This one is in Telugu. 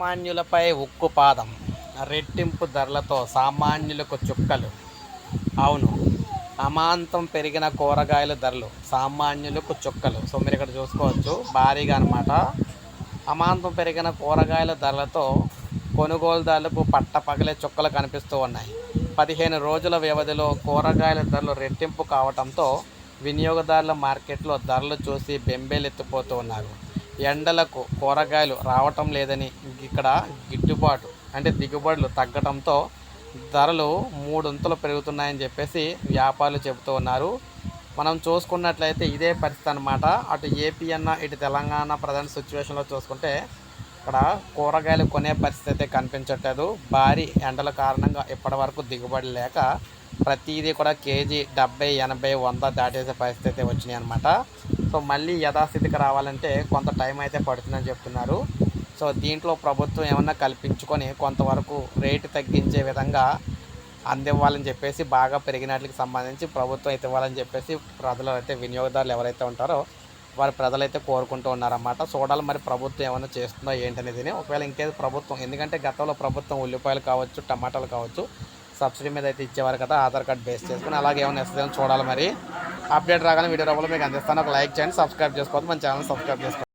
సామాన్యులపై ఉక్కు పాదం రెట్టింపు ధరలతో సామాన్యులకు చుక్కలు. అవును అమాంతం పెరిగిన కూరగాయల ధరలు సామాన్యులకు చుక్కలు. సో మీరు ఇక్కడ చూసుకోవచ్చు భారీగా అనమాట అమాంతం పెరిగిన కూరగాయల ధరలతో కొనుగోలుదారులకు పట్టపగలే చుక్కలు కనిపిస్తూ ఉన్నాయి. పదిహేను రోజుల వ్యవధిలో కూరగాయల ధరలు రెట్టింపు కావడంతో వినియోగదారుల మార్కెట్లో ధరలు చూసి బెంబేలెత్తిపోతూ ఉన్నారు. ఎండలకు కూరగాయలు రావటం లేదని ఇక్కడ గిట్టుబాటు అంటే దిగుబడులు తగ్గడంతో ధరలు మూడొంతులు పెరుగుతున్నాయని చెప్పేసి వ్యాపారులు చెబుతూ ఉన్నారు. మనం చూసుకున్నట్లయితే ఇదే పరిస్థితి అనమాట అటు ఏపీ అన్న ఇటు తెలంగాణ ప్రజెంట్ సిచ్యువేషన్లో చూసుకుంటే ఇక్కడ కూరగాయలు కొనే పరిస్థితి అయితే కనిపించట్లేదు. భారీ ఎండల కారణంగా ఇప్పటివరకు దిగుబడి లేక ప్రతిదీ కూడా కేజీ డెబ్బై ఎనభై వంద దాటేసే పరిస్థితి అయితే వచ్చినాయి అనమాట సో మళ్ళీ యథాస్థితికి రావాలంటే కొంత టైం అయితే పడుతుందని చెప్తున్నారు. సో దీంట్లో ప్రభుత్వం ఏమన్నా కల్పించుకొని కొంతవరకు రేటు తగ్గించే విధంగా అందివ్వాలని చెప్పేసి బాగా పెరిగినట్లకి సంబంధించి ప్రభుత్వం అయితే ఇవ్వాలని చెప్పేసి ప్రజలు అయితే వినియోగదారులు ఎవరైతే ఉంటారో వారి ప్రజలైతే కోరుకుంటూ ఉన్నారన్నమాట. చూడాలి మరి ప్రభుత్వం ఏమైనా చేస్తుందో ఏంటనేది ఒకవేళ ఇంకేది ప్రభుత్వం ఎందుకంటే గతంలో ప్రభుత్వం ఉల్లిపాయలు కావచ్చు టమాటాలు కావచ్చు సబ్సిడీ మీద అయితే ఇచ్చేవారు కదా ఆధార్ కార్డ్ బేస్ చేసుకుని అలాగే ఏమైనా ఇస్తుందని చూడాలి మరి. అప్డేట్ రాగానే వీడియో రూపంలో మీకు అందిస్తాను. ఒక లైక్ చేయండి సబ్స్క్రైబ్ చేసుకోవద్దు మన ఛానల్ సబ్స్క్రైబ్ చేసుకోండి.